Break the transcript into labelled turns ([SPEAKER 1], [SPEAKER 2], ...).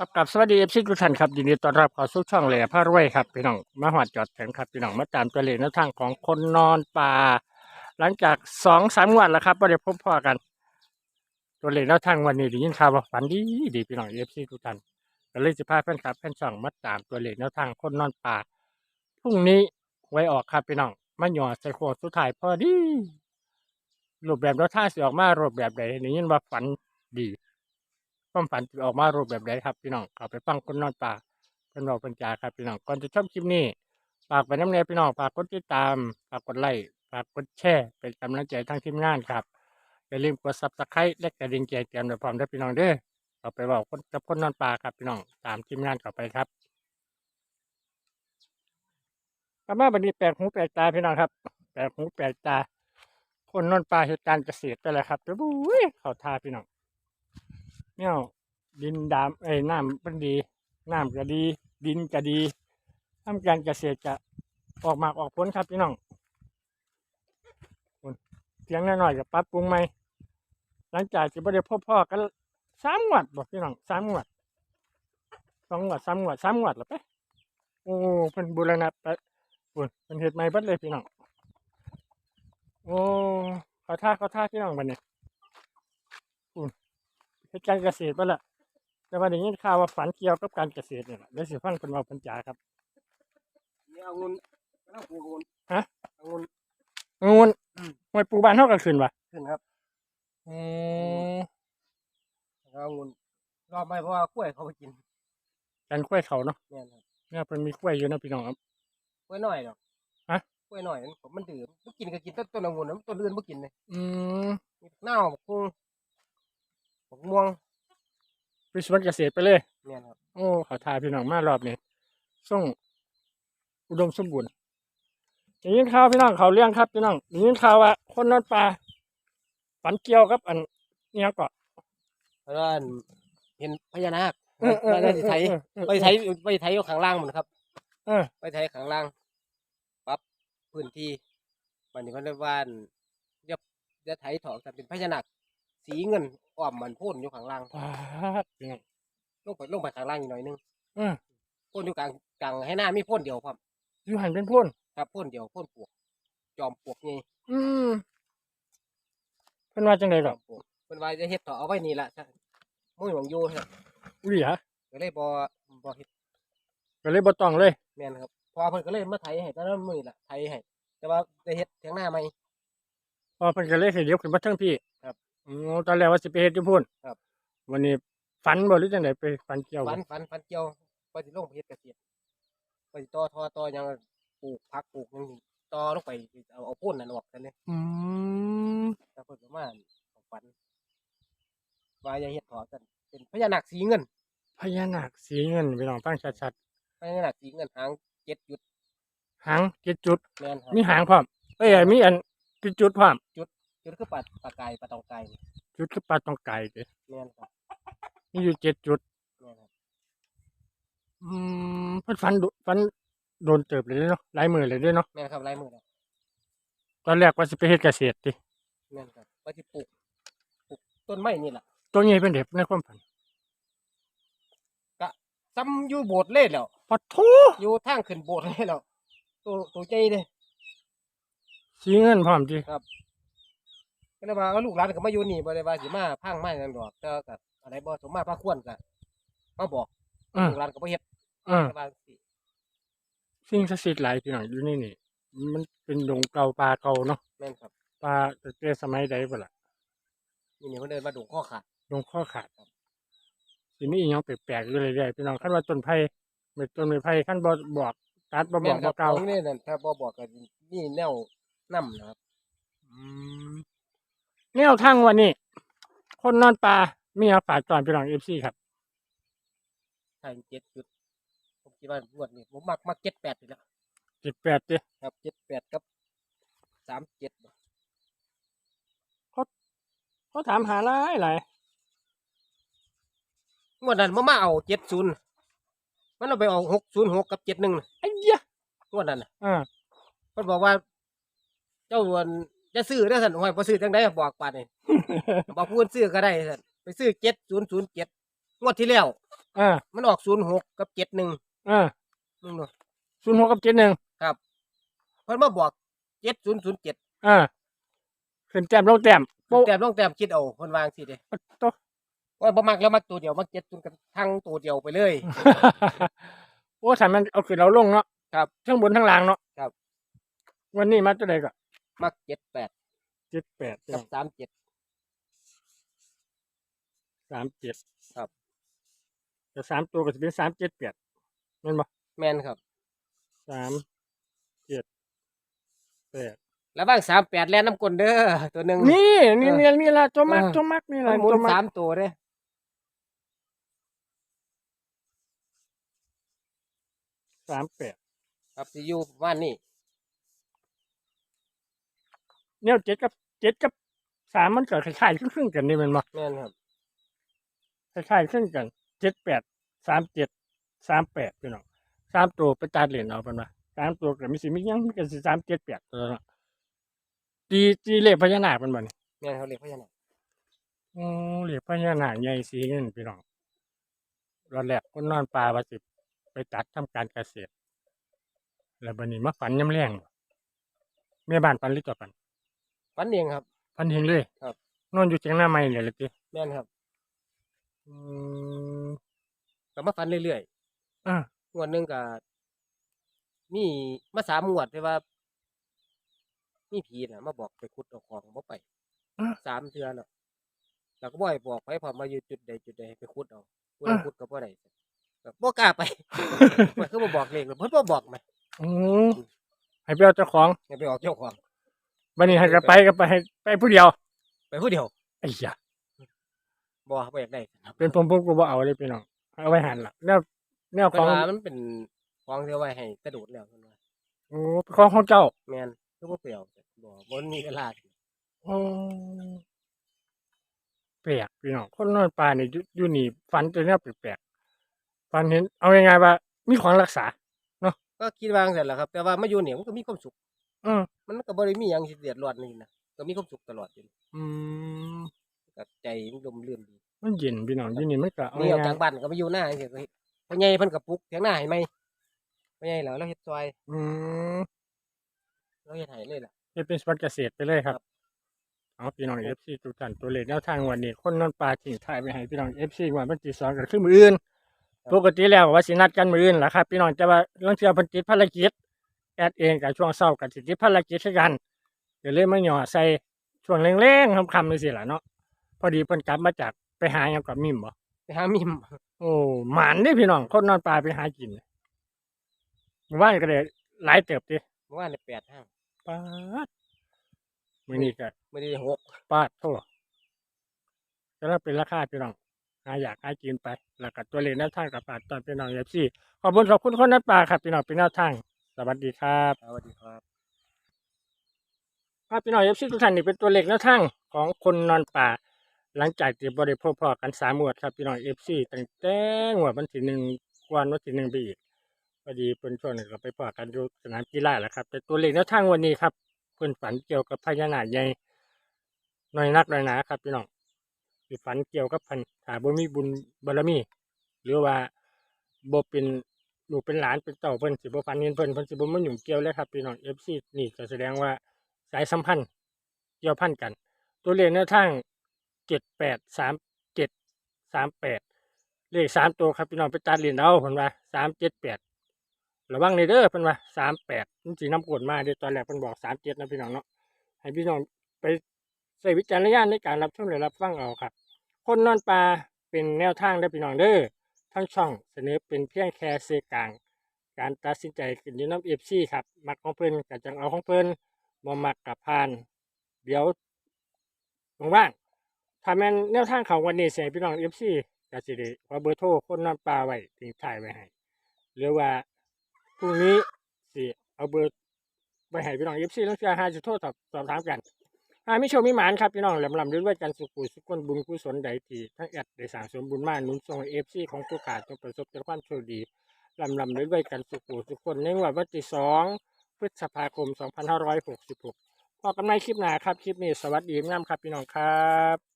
[SPEAKER 1] ครับกับสวัสดีเอฟซีทุกท่านครับยินดีต้อนรับเข้าสู่ช่องแหล่พระรวยครับพี่น้องมาหอดจอดแข็งครับพี่น้องมาตามตัวเลขแนวทางของคนนอนป่า หลังจากสองสามวันแล้วครับไม่ได้พบพ่อกัน ตัวเลขแนวทางวันนี้ได้ยินข่าวว่าฝันดีดีพี่น้องเอฟซีทุกท่านก็เลยจะพาแฟนคลับแฟนช่องมาตามตัวเลขแนวทางคนนอนป่าพรุ่งนี้ไว้ออกครับพี่น้องมาหยอดใส่โคตรสุดท้ายพอดีรูปแบบแนวทางสิออกมารูปแบบใดได้ยินว่าฝันดี ความฝันจะออกมารูปแบบใดครับพี่น้องเอาไปฟังคนนอนป่าเป็นบอกเป็นจาครับพี่น้องก่อนจะชมคลิปนี้ฝากไปน้ำเนยพี่น้องฝากกดติดตามฝากกดไลค์ฝากกดแชร์เป็นกำลังใจทั้งทีมงานครับอย่าลืมกดซับสไครต์และกระดิ่งแจ้งเตือนไว้พร้อมด้วยพี่น้องเด้อเอาไปบอกคนกับคนนอนป่าครับพี่น้องตามทีมงานเข้าไปครับกลับมาบันนี้แปลกหูแปลกตาพี่น้องครับ แปลกหูแปลกตา คนนอนป่าเหตุการณ์เกษตรไปเลยครับเดี๋ยวบุ้ยเขาทาพี่น้องเนี่ย ดินดามเอ้ยน้ำเป็นดี น้ำก็ดี ดินก็ดีทำการเกษตรจะออกมากออกผลครับพี่น้องเสียงน้อยๆกับปรับปรุงใหม่หลังจากที่บ่ได้พบพ่อกันสามงวดบอกพี่น้องสามงวดสองงวดสามงวดสามงวดหรอไปะโอ้เพิ่นบูรณะไปปุ่นเป็นเห็ดใหม่บิดเลยพี่น้องโอ้เขาท่าเขาท่าพี่น้องบันเนี่ยเฮ็ดการเกษตรไปละ แต่ว่าได้ยินข่าวว่าฝันเกี่ยวกับการเกษตรเนี่ยแหละเดี๋ยวสิฟังเป็นว่าปัญจาครับ
[SPEAKER 2] นี่เอาเงินกำลังปลูกองุ่น
[SPEAKER 1] ฮะ
[SPEAKER 2] เอาเงิน
[SPEAKER 1] งูน
[SPEAKER 2] อืม
[SPEAKER 1] หวยปูบ้านเท่ากันขึ้นวะ
[SPEAKER 2] ขึ้นครับ
[SPEAKER 1] อืม
[SPEAKER 2] เอาเงินรอบไม่เพราะว่ากล้วยเขาไปกิน
[SPEAKER 1] กันกล้วยเขาเนาะ
[SPEAKER 2] เนี่ยครับ
[SPEAKER 1] เนี่ยเป็นมีกล้วยอยู่เนาะพี่น้องครับ
[SPEAKER 2] กล้วยน้อยดอก
[SPEAKER 1] ฮะ
[SPEAKER 2] กล้วยน้อยนั่นผมมันดื่มมันกินก็กินต้นต้นองุ่นนะต้นอื่นไม่กินเลย
[SPEAKER 1] อืม
[SPEAKER 2] มีบักเน่าวบักกุ้งบักม่วง
[SPEAKER 1] ไปสวนเกษตรไปเลย
[SPEAKER 2] เนี่ยครับ
[SPEAKER 1] โอ้เขาทายพี่น้องมารอบนี้ส่งอุดมสมบูรณ์ได้ยินข่าวพี่น้องเขาเลี้ยงครับพี่น้องได้ยินข่าวว่าคนนอนป่าฝันเกี่ยวกับ อันเนี่ยก็
[SPEAKER 2] เพราะว่าเห็นพญานาค
[SPEAKER 1] เออเออ
[SPEAKER 2] ไป
[SPEAKER 1] เออ
[SPEAKER 2] ไทย
[SPEAKER 1] เออเออ
[SPEAKER 2] ไปไทยไปไทยอยู่ข้างล่างหมันครับ
[SPEAKER 1] เออ
[SPEAKER 2] ไปไทยข้างล่างปรับพื้นที่วันนี้มันเรียกว่าเดี๋ยวเดี๋ยวไทยถอกแต่เป็นพญานาค สีเงินอ้อมมันพ่นอยู่ข้างล่าง
[SPEAKER 1] ปาดพี่น้อง
[SPEAKER 2] ลงไปลงไปข้างล่างอีกหน่อยนึง
[SPEAKER 1] เออ
[SPEAKER 2] พ่นอยู่กลางกลางให้หน้ามีพ่นเดียวครับ
[SPEAKER 1] อยู่หันเป็นพ่น
[SPEAKER 2] ครับพ่นเดียวพ่นปวก จอมปวกไง
[SPEAKER 1] อืมเพิ่นว่าจังได
[SPEAKER 2] จ
[SPEAKER 1] ด
[SPEAKER 2] อ
[SPEAKER 1] อก
[SPEAKER 2] มปวกเป็นว่าจะเฮ็ดต่อเอาไว้นี่ละใช่มุ่งหวังอยู่ครับ
[SPEAKER 1] อุ้ยฮะ
[SPEAKER 2] ก็เลยบ่บ่เฮ็ด
[SPEAKER 1] ก็เลยบ่ต้องเลย
[SPEAKER 2] แม่นครับพอเพิ่นก็เลยมาไถให้ตอนนั้นมื้อละไถให้แต่ว่าได้เฮ็ดเถียงหน้าใหม่
[SPEAKER 1] พอเพิ่นก็เลยให้เดี๋ยวขึ้นมาเทิงพี่
[SPEAKER 2] ครับ
[SPEAKER 1] อ๋อตอนแรกว่าสิไปเฮ็ดอยู่พุ่น
[SPEAKER 2] ครับ
[SPEAKER 1] วันนี้ฝันบ่หรือจังไดไปฝันเกี่ยว
[SPEAKER 2] ฝั
[SPEAKER 1] บ่
[SPEAKER 2] นฝันฝันเกี่ยวไปสิลงไปเฮ็ดเกษตรไปสิต่อทอต่อหยังปลูกผักปลูกหยังนี่ต่อลงไปเอาเอาพ่นนั่นออกกันเลย
[SPEAKER 1] อืม
[SPEAKER 2] แต่เพิ่นก็มาเอาฝันว่าจะเฮ็ดถอกันเป็นพญานาคสีเงิน
[SPEAKER 1] พญานาคสีเงินพี่น้องฟังชัด
[SPEAKER 2] พญานาคสีเงินหางเจ็ดจุด
[SPEAKER 1] ๆหางเจ็ดจุด
[SPEAKER 2] แม่นครับ
[SPEAKER 1] มีหางพร้อมเอ้ยมีอันจุดจุดๆพร้อม
[SPEAKER 2] จุด คือปลาปลากายปลาตองกายนี่
[SPEAKER 1] จุดคือปลาตองไก่เด้
[SPEAKER 2] แม่นครับ
[SPEAKER 1] มีอยู่เจ็ดจุด
[SPEAKER 2] แม่นครับ
[SPEAKER 1] อืมเพิ่นฝันดุฝันโดนเติบเลยเนาะหลายมื้อเลยเด้เนาะ
[SPEAKER 2] แม่นครับลายมือแล้ว
[SPEAKER 1] ตอนแรกว่าสิไปเฮ็ดเกษตรติ
[SPEAKER 2] แม่นครับว่าที่ปลูกปลูกต้นไม้นี่แหละ
[SPEAKER 1] ตัวใหญ่เป็นเด็บในความฝัน
[SPEAKER 2] ซ้ำอยู่โบสถ์เลยแล้ว
[SPEAKER 1] ปะโถ
[SPEAKER 2] อยู่ทางขึ้นโบสถ์เลยแล้วตัวตัวใจเลย
[SPEAKER 1] สีเงินพร้อมติ
[SPEAKER 2] ก็เลยว่าเอาลูกหลานก็มาอยู่นี่บ่ได้ว่าสิมาพังไม้นั่นดอกแต่ก็อะไรบ่สมมาพระควรก็มาบอก
[SPEAKER 1] อืม
[SPEAKER 2] ลูกหลานก็บ่เฮ็ด
[SPEAKER 1] อืม
[SPEAKER 2] แต่ว่าสิ
[SPEAKER 1] สิ่งศักดิ์สิทธิ์หลายพี่น้องอยู่นี่นี่ มันเป็นดงเก่าป่าเก่าเนาะ
[SPEAKER 2] แม่นครับ
[SPEAKER 1] ป่าตั้งแต่สมัยใดบ่ล่ะ
[SPEAKER 2] นี่นี่เพิ่นเดินมาดงข้อขาด
[SPEAKER 1] ดงข้อขาดสิมีอีหยังแปลกๆอยู่เรื่อยๆพี่น้องคันว่าต้นไผ่ไม่ต้นไม้ไผ่คันบ่บอกตัดบ่บ
[SPEAKER 2] แม่
[SPEAKER 1] อก
[SPEAKER 2] นค
[SPEAKER 1] บ่
[SPEAKER 2] รับ
[SPEAKER 1] เก่า
[SPEAKER 2] ตรงนี้นั่นถ้าบ่บอกก็นี่แนวนํนะครับ
[SPEAKER 1] อืม แนวทางวันนี้ คนนอนป่ามีเอาฝากตอนพี่น้อง FC ครับ
[SPEAKER 2] ทางเจ็ดจุดผมคิดว่างวดนี้ผมมักมัก7 8นี่แหละ
[SPEAKER 1] 78ติ
[SPEAKER 2] ครับ7 8กับ37
[SPEAKER 1] เขาถามหาหลายหลาย
[SPEAKER 2] งวดนั้นมามาเอา70มันเอาไปเอา606กับ71น่ะ
[SPEAKER 1] ไอ้เหี้ย
[SPEAKER 2] งวดนั้นน่ะ
[SPEAKER 1] อ่า
[SPEAKER 2] เพิ่นบอกว่า เจ้าวน จะซื้อได้อสั่นห้อยบ่ซื้อจังไดบอกปานนี่ บอกผู้อื่นซื้อก็ได้สั่นไปซื้อ7007งวดที่แล้ว
[SPEAKER 1] อ่า
[SPEAKER 2] มันออกศูนย์หกกับเจ็ดหนึ่ง
[SPEAKER 1] อ่า
[SPEAKER 2] มึงดู
[SPEAKER 1] ศูนย์หกกับเจ็ดหนึ่ง
[SPEAKER 2] ครับเพิ่นมาบอกเจ็ดศูนย์ศูนย์เจ็ด
[SPEAKER 1] อ่าขึ้นแต้มลงแต้มโป๊ะ
[SPEAKER 2] แต้มลงแต้มคิดเอาเพิ่นวางสิเด้
[SPEAKER 1] โต๊ะ
[SPEAKER 2] ว่าบ่มักแล้วมักตัวเดียวมักเจ็ดศูนย์กันทั้งตัวเดียวไปเลย
[SPEAKER 1] โอ้ฉันมันเอาขึ้นเอาลงเนาะ
[SPEAKER 2] ครับ
[SPEAKER 1] ทั้งบนทั้งล่างเนาะ
[SPEAKER 2] ครับ
[SPEAKER 1] วันนี้มาตัวใดก็
[SPEAKER 2] มักเจ็ดแปด
[SPEAKER 1] เจ็ดแปด
[SPEAKER 2] กับสามเจ็ด
[SPEAKER 1] สามเจ็ด
[SPEAKER 2] ครับ
[SPEAKER 1] แต่สามตัวก็จะเป็นสามเจ็ดแปดแม่นบ่
[SPEAKER 2] แม่นครับ
[SPEAKER 1] สามเจ็ดแปด
[SPEAKER 2] แล้วบางสามแปดแล่นน้ำกลนเด้อตัวหนึ่ง
[SPEAKER 1] นี่นี่
[SPEAKER 2] เออ
[SPEAKER 1] นี่นี่ละตัวมัก
[SPEAKER 2] เออ
[SPEAKER 1] ตัวมักนี่ละ
[SPEAKER 2] มันหมุน
[SPEAKER 1] ตัวมั
[SPEAKER 2] สากมตัวเด้อ
[SPEAKER 1] สามแปด
[SPEAKER 2] ครับสิอยู่ประมาณนี้
[SPEAKER 1] เนี่ยเจ็ดกับเจ็ดกับสามมันเกิดคล้ายๆครึ่งๆกันนี่แมันบ่
[SPEAKER 2] แม่นครับ
[SPEAKER 1] คล้ายๆครึ่งกันเจ็ดแปดสามเจ็ดสามแปดพี่น้องสามตัวไปตัดเหรียญเอาเป็นว่าสามตัวก็มีสิมีหยังมีกันสิสามเจ็ดแปดตัวเนาะตีตีเลขพญานาคเป็นบ่นี่
[SPEAKER 2] แม่นเขาเรียกพญานาค
[SPEAKER 1] อือเลขพญานาคใหญ่สีเงินพี่น้องรอดแรกคนนอนป่าว่าสิไปตัดทำการเกษตรแล้วบัดนี้มาฝันยำแรงบ่แม่บ้านฝันหรือตัวฝัน
[SPEAKER 2] ฝันเองครับ
[SPEAKER 1] ฝันเห็นเลย
[SPEAKER 2] ครับ
[SPEAKER 1] นอนอยู่เชียงหน้าไม่เลยละติ
[SPEAKER 2] แม่นครับ
[SPEAKER 1] อืม
[SPEAKER 2] ก็มาฝันเรื่อย
[SPEAKER 1] อ่า
[SPEAKER 2] ๆงวดหนึงก็มีมาสามงวดที่ว่า มีผีน่ะ มาบอกไปขุดเอาของบ่ไป
[SPEAKER 1] อะ
[SPEAKER 2] สามเทื่อเนาะแล้วก็บ่ให้บอกไปพอมาอยู่จุดใดจุดใดให้ไปขุดเอาผู้ใด
[SPEAKER 1] อะ
[SPEAKER 2] ขุดก็บ่ได้ก็บ่กล้าไป มันคือบ่บอกเลขเลยเพิ่นบ่บอกมา
[SPEAKER 1] อืมให้ไปเอาเจ้าของ
[SPEAKER 2] ให้ไปออกเจ้าของ
[SPEAKER 1] บันนี้ให้ก็ไปก็ไปให้ไปผู้เดียว
[SPEAKER 2] ไปผู้เดียว
[SPEAKER 1] ไอ้ยา
[SPEAKER 2] บ่บ่อยากได้ครับ
[SPEAKER 1] เป็นผมผมก็บ่เอาเลยพี่น้องเอาไว้หันล่ะแนวแนวข
[SPEAKER 2] เพิ่
[SPEAKER 1] อนง
[SPEAKER 2] ว่ามันเป็นของที่เอาไว้ให้กระโดดแล้วเพิ่นว่า
[SPEAKER 1] โอ้ของของเจ้า
[SPEAKER 2] แม่นคือบ่เปรียวบ่บ่มีเวลา
[SPEAKER 1] โอ้แปลกพี่น้องคนนอนป่านี่อยู่อยู่นี่ฝันแต่แนวแปลกๆฝันเห็นเอาง่ายๆว่า มีของรักษา
[SPEAKER 2] ก็คิดว่าจังซั่นแหละครับ แต่ว่ามาอยู่เนี่ยมันก็มีความสุข
[SPEAKER 1] อืม
[SPEAKER 2] มันก็บ่ได้มีหยังสิเดือดร้อนนี่นะก็มีความสุขตลอดอยู่
[SPEAKER 1] อืม
[SPEAKER 2] ก็ใจมันลมลื่นดี
[SPEAKER 1] มันเย็นพี่น้องอยู่นี่มันก็เอา
[SPEAKER 2] นี่ออก
[SPEAKER 1] ง่า
[SPEAKER 2] จายกบ้านก็มาอยู่หน้าจังซี่ก็เฮ็ดพ่อใหญ่เพิ่นก็ปลูกเถียงหน้าให้ไหมพ่อใหญ่แล้วเราเฮ็ดซอย
[SPEAKER 1] ๆอืม
[SPEAKER 2] เราเฮ็ดให้เลยล่ะ
[SPEAKER 1] เฮ็ดเป็นสวนเกษตรไปเลยครับ
[SPEAKER 2] ครับ
[SPEAKER 1] เอาพี่น้องเอฟซีทุกท่านตัวเลขแนวทางวันนี้ คนนอนปลาทิ้งท้ายไปให้พี่น้องเอฟซีวันวันที่สองก็คือมืออื่นปกติแล้วว่าสินัดกันมืออื่นล่ะครับ พี่น้องจะว่าเรื่องเชื่อเพันติดภารกิจ แอดเองกับช่วงเศร้ากับสิติดภารกิจคือกันเดี๋ยวเลยมาหย่อใส่ช่วงแรงๆคำๆนี่สิล่ะเนาะพอดีเพิ่นกลับมาจากไปหาหยังกับมิมบ่
[SPEAKER 2] ไปหามิม
[SPEAKER 1] โอ้หมานเด้พี่น้องคนนอนปลาไปหากินหมู่บ้านก็ได้หลายเติบดิ
[SPEAKER 2] เมื่อวานได้8ห้าง
[SPEAKER 1] ปาดมื้อนี้ก็
[SPEAKER 2] มื้อนี้ได้หก
[SPEAKER 1] ปาดโทษก็แล้วเป็นราคาพี่น้องหาอยากหากินไป แล้วก็ตัวเลขแนวทางกับปาดตอนพี่น้องเอฟซีขอบคุณขอบคุณคนนั้นปลาครับพี่น้องเป็นแนวทาง สวัสดีครับ
[SPEAKER 2] สวัสดีครับ
[SPEAKER 1] ครับพี่น้องเอฟซีทุกท่านนี่เป็นตัวเลขแนวทางของคนนอนป่า หลังจากที่บริโภคพอกันสามหมวดครับพี่น้องเอฟซีตั้งแต่หมวดวันที่หนึ่งกวนวันที่หนึ่งไปอีกพอดีเพิ่นช่วงหนึ่งก็ไปพอกันอยู่สนามกีฬาแหละครับ แต่ตัวเลขแนวทางวันนี้ครับเพิ่นฝันเกี่ยวกับพญานาคใหญ่น้อยนักน้อยหนาครับพี่น้องสิฝันเกี่ยวกับพันถ้าบ่มีบุญบารมี หรือว่าบ่เป็น ลูกเป็นหลานเป็นเต่าเพิ่นสิบ่ฝันเห็นเพิ่นเพิ่นสิบ่มายุ่งเกี่ยวเลยครับพี่น้อง FC นี่ก็แสดงว่าสายสัมพันธ์เกี่ยวพันกัน ตัวเลขแนวทาง783738เจ็ดสามแปดเลขสามตัวครับพี่น้องไปตัดเหรียญเอาเพิ่นว่า378ระวังในเด้อเพิ่นว่า38มันสินำกฎมาเด้อตอนแรกเพิ่นบอก37นะพี่น้องเนาะให้พี่น้องไปใช้วิจารณญาณในการรับชมและรับฟังเอาครับ คนนอนปลาเป็นแนวทางได้พี่น้องเด้อ ทั้งช่องเสนอเป็นเพียงแค่เซกลาง การตัดสินใจขึ้นยูน้ำเอฟซีครับ มักของเพิ่นกับจังเอาของเพิ่นบ่มักกับพาน เดี๋ยวว่างถ้าแม่นแนวทางของวันนี้เสียพี่น้องเอฟซีก็สิได้ขอเบอร์โทรคนนอนปลาไว้ทิ้งท้ายไว้ให้หรือว่าพรุ่งนี้สิเอาเบอร์ไปให้พี่น้องเอฟซีแล้วจะหาจุดโทรสอบสอบถามกัน อามิโชคมิหมานครับพี่น้องลำลำด้วยด้วยกันสุขุสุขคนบุญกุศลใดที่ทั้งแอดได้สั่งสมบุญมากนุนทรงเอฟซีของผู้ขาดจงประสบแต่ความโชคดีลำลำด้วยด้วยกันสุขุสุขคนในวันวันที่สองพฤษภาคม 2566พอกันในคลิปหน้าครับ คลิปนี้สวัสดีงามครับพี่น้องครับ